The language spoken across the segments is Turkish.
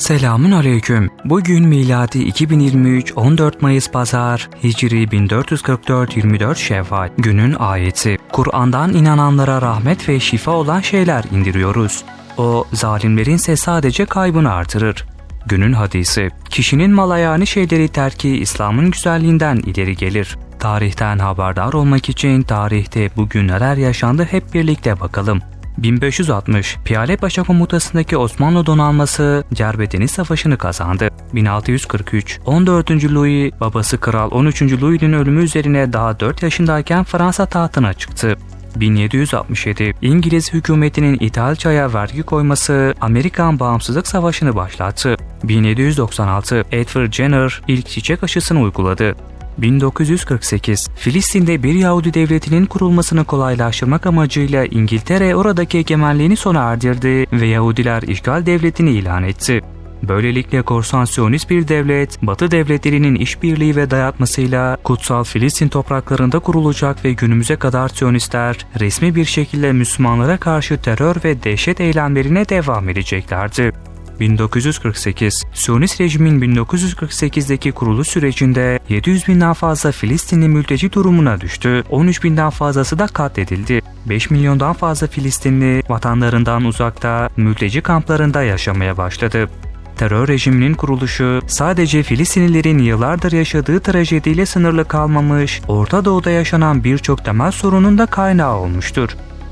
Selamun aleyküm. Bugün miladi 2023 14 Mayıs Pazar, Hicri 1444 24 Şevval. Günün ayeti. Kur'an'dan inananlara rahmet ve şifa olan şeyler indiriyoruz. O zalimlerin ise sadece kaybını artırır. Günün hadisi. Kişinin malayani şeyleri terki İslam'ın güzelliğinden ileri gelir. Tarihten haberdar olmak için tarihte bugün neler yaşandı hep birlikte bakalım. 1560 Piyale Paşa komutasındaki Osmanlı donanması Cerbe Deniz Savaşı'nı kazandı. 1643 14. Louis babası Kral 13. Louis'nin ölümü üzerine daha 4 yaşındayken Fransa tahtına çıktı. 1767 İngiliz hükümetinin ithal çaya vergi koyması Amerikan Bağımsızlık Savaşı'nı başlattı. 1796 Edward Jenner ilk çiçek aşısını uyguladı. 1948 Filistin'de bir Yahudi devletinin kurulmasını kolaylaştırmak amacıyla İngiltere oradaki egemenliğini sona erdirdi ve Yahudiler işgal devletini ilan etti. Böylelikle korsan Siyonist bir devlet, Batı devletlerinin işbirliği ve dayatmasıyla kutsal Filistin topraklarında kurulacak ve günümüze kadar Siyonistler resmi bir şekilde Müslümanlara karşı terör ve dehşet eylemlerine devam edeceklerdi. 1948 Siyonist rejimin 1948'deki kuruluş sürecinde 700 binden fazla Filistinli mülteci durumuna düştü. 13 binden fazlası da katledildi. 5 milyondan fazla Filistinli vatanlarından uzakta mülteci kamplarında yaşamaya başladı. Terör rejiminin kuruluşu sadece Filistinlilerin yıllardır yaşadığı trajediyle sınırlı kalmamış, Orta Doğu'da yaşanan birçok temel sorunun da kaynağı olmuştur.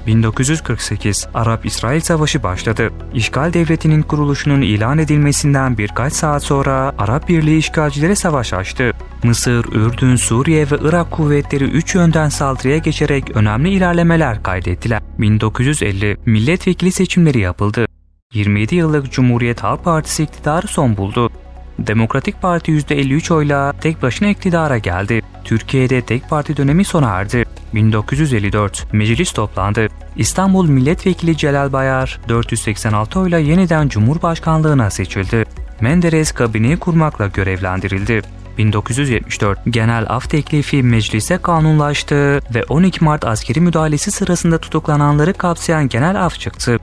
1948 Arap-İsrail Savaşı başladı. İşgal devletinin kuruluşunun ilan edilmesinden birkaç saat sonra Arap Birliği işgalcilere savaş açtı. Mısır, Ürdün, Suriye ve Irak kuvvetleri üç yönden saldırıya geçerek önemli ilerlemeler kaydettiler. 1950 milletvekili seçimleri yapıldı. 27 yıllık Cumhuriyet Halk Partisi iktidarı son buldu. Demokratik Parti %53 oyla tek başına iktidara geldi. Türkiye'de tek parti dönemi sona erdi. 1954 meclis toplandı. İstanbul Milletvekili Celal Bayar 486 oyla yeniden Cumhurbaşkanlığına seçildi. Menderes kabineyi kurmakla görevlendirildi. 1974 genel af teklifi meclise kanunlaştı ve 12 Mart askeri müdahalesi sırasında tutuklananları kapsayan genel af çıktı.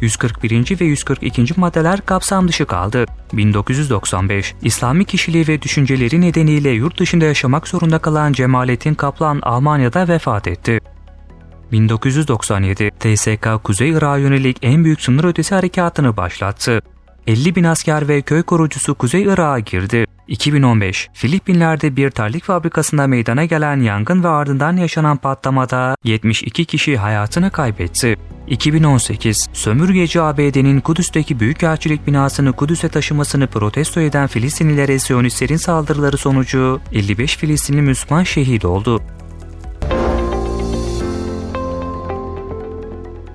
141. ve 142. maddeler kapsam dışı kaldı. 1995 İslami kişiliği ve düşünceleri nedeniyle yurt dışında yaşamak zorunda kalan Cemalettin Kaplan Almanya'da vefat etti. 1997 TSK Kuzey Irak'a yönelik en büyük sınır ötesi harekatını başlattı. 50 bin asker ve köy korucusu Kuzey Irak'a girdi. 2015 Filipinler'de bir terlik fabrikasında meydana gelen yangın ve ardından yaşanan patlamada 72 kişi hayatını kaybetti. 2018 sömürgeci ABD'nin Kudüs'teki Büyükelçilik binasını Kudüs'e taşımasını protesto eden Filistinlilere Siyonistlerin saldırıları sonucu 55 Filistinli Müslüman şehit oldu.